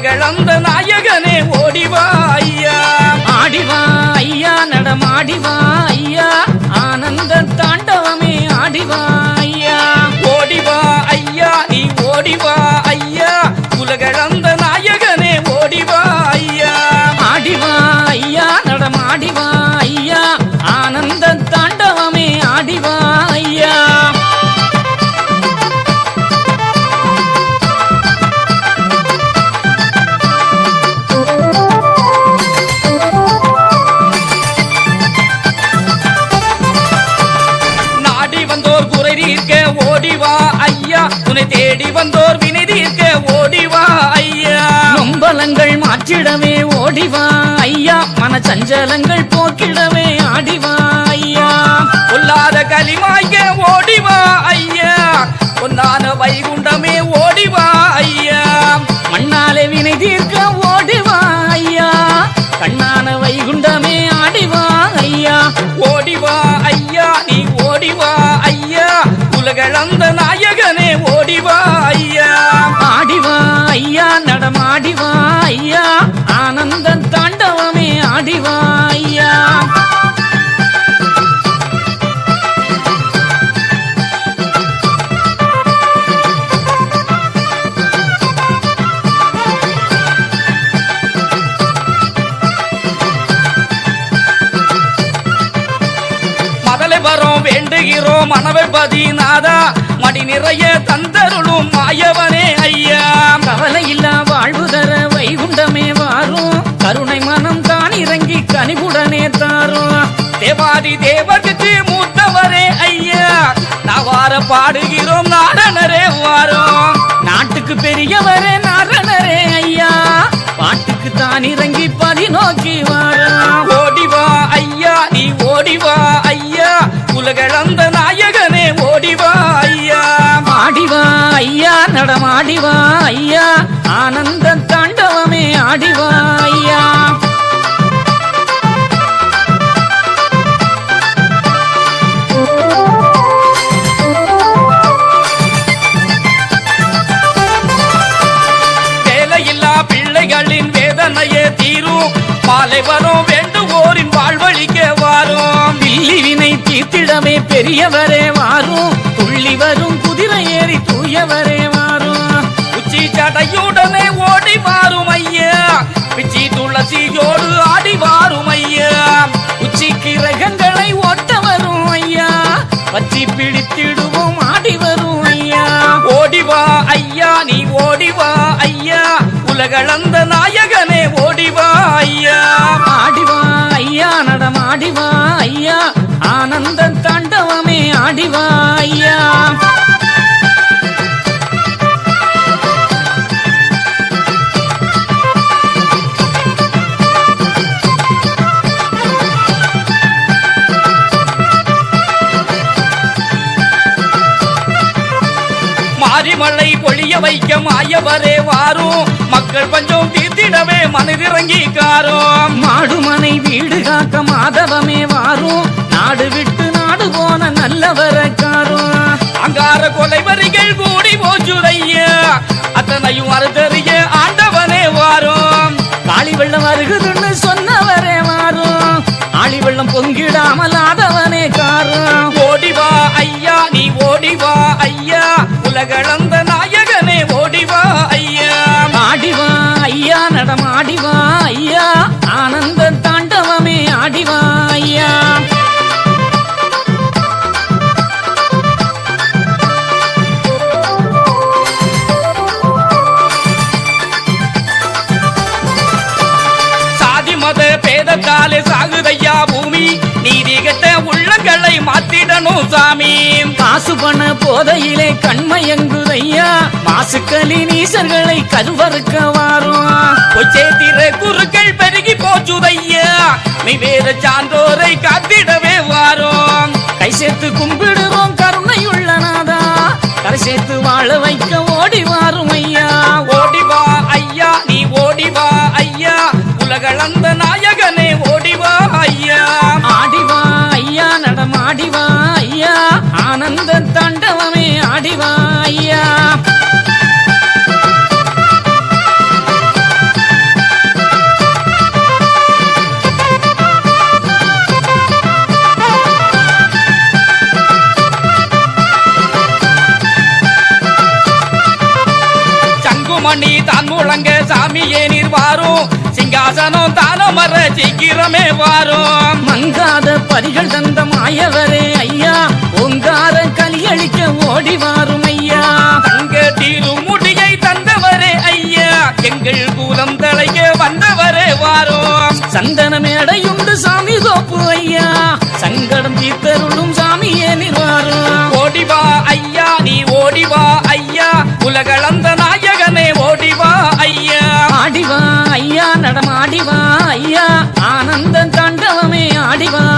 உலகளந்த நாயகனே ஓடிவா ஐயா. ஆடிவா ஐயா நடமாடிவா ஐயா. ஆனந்த தாண்டவமே ஆடிவா. தீர்க்க ஓடிவா ஐயா. உன்னை தேடி வந்தோர் வினை தீர்க்க ஓடிவா ஐயா. நொம்பலங்கள் மாற்றிடவே ஓடிவா ஐயா. மனச்சஞ்சலங்கள் போக்கிடவே ஆடிவா ஐயா. பொல்லாத களிமாய்க்க ஓடிவா ஐயா. பொன்னான வைகுண்டமே உலகளந்த நாயகனே ஓடிவா ஐயா. ஆடிவா ஐயா நடமாடிவா ஐயா. ஆனந்த தாண்டவமே ஆடிவா நிறைய தந்தருளும் மாயவனே ஐயா. கவலை இல்லா வாழ்வு தர வைகுண்டமே வாரும். கருணை மனம் தான் இறங்கி கனிவுடனே தாரும். தேவாதி தேவர்க்கு மூத்தவரே ஐயா. நவார பாடுகிறோம் நாடனரே வாரோம். நாட்டுக்கு பெரியவரே நாரணரே ஐயா. பாட்டுக்கு தான் இறங்கி பதி ஆடிவா ஐயா. ஆனந்த தாண்டவமே ஆடிவா ஐயா. வேலையில்லா பிள்ளைகளின் வேதனையே தீரும். பாலை வரும் வேண்டுவோரின் வாழ்வழிக்க வாரும். வில்லி வினை தீர்த்திடவே பெரியவரே வாரும். துள்ளி வரும் குதிரை ஏறி தூயவரே பிச்சி ஆடி வாரும் ஐயா. உச்சி கிரகங்களை ஓட்ட வரும் ஐயா. பச்சி பிடித்திடுவோம் ஆடி வரும் ஐயா. ஓடிவா ஐயா நீ ஓடிவா ஐயா. உலகளந்த நாயகனே ஓடிவா ஐயா. ஆடிவா ஐயா நடமாடிவா ஐயா. ஆனந்த தாண்டவமே ஆடிவா மாரிமலை பொழிய வைக்க மாயவரே வாரும். மக்கள் பஞ்சம் தீர்த்திடவே மனதிறங்கி காரும். மாடுமனை வீடு காக்க மாதவமே வாரும். நாடு விட்டு நாடு போன நல்லவரக்காரும் அங்கார கொலை வரிகள் கூடி போச்சுதையா அத்தனையும் அறுதறிய ஆண்டவனே வாரும். காளி வெள்ளம் வருகுதுன்னு சொன்னவரே வாரும். ஆளி வெள்ளம் பொங்கிடாமலா மாசு பண போதையிலே கண்மயங்குதையா? மாசுக்களி நீசர்களை கருவறுக்க வாரும் கொச்சேத்திர குருக்கள் பெருகி போச்சுதையா? நீ வேற சான்றோரை காத்திடவே வாரும் மணி தான் முழங்க சாமியே நீர் வாரும். சிங்காசனம் தானமர சீக்கிரமே வாரும். மங்காத பரிகள் தந்த மாயவரே ஐயா. ஓங்கார கலியழிக்க ஓடி வாரும் ஐயா arriba.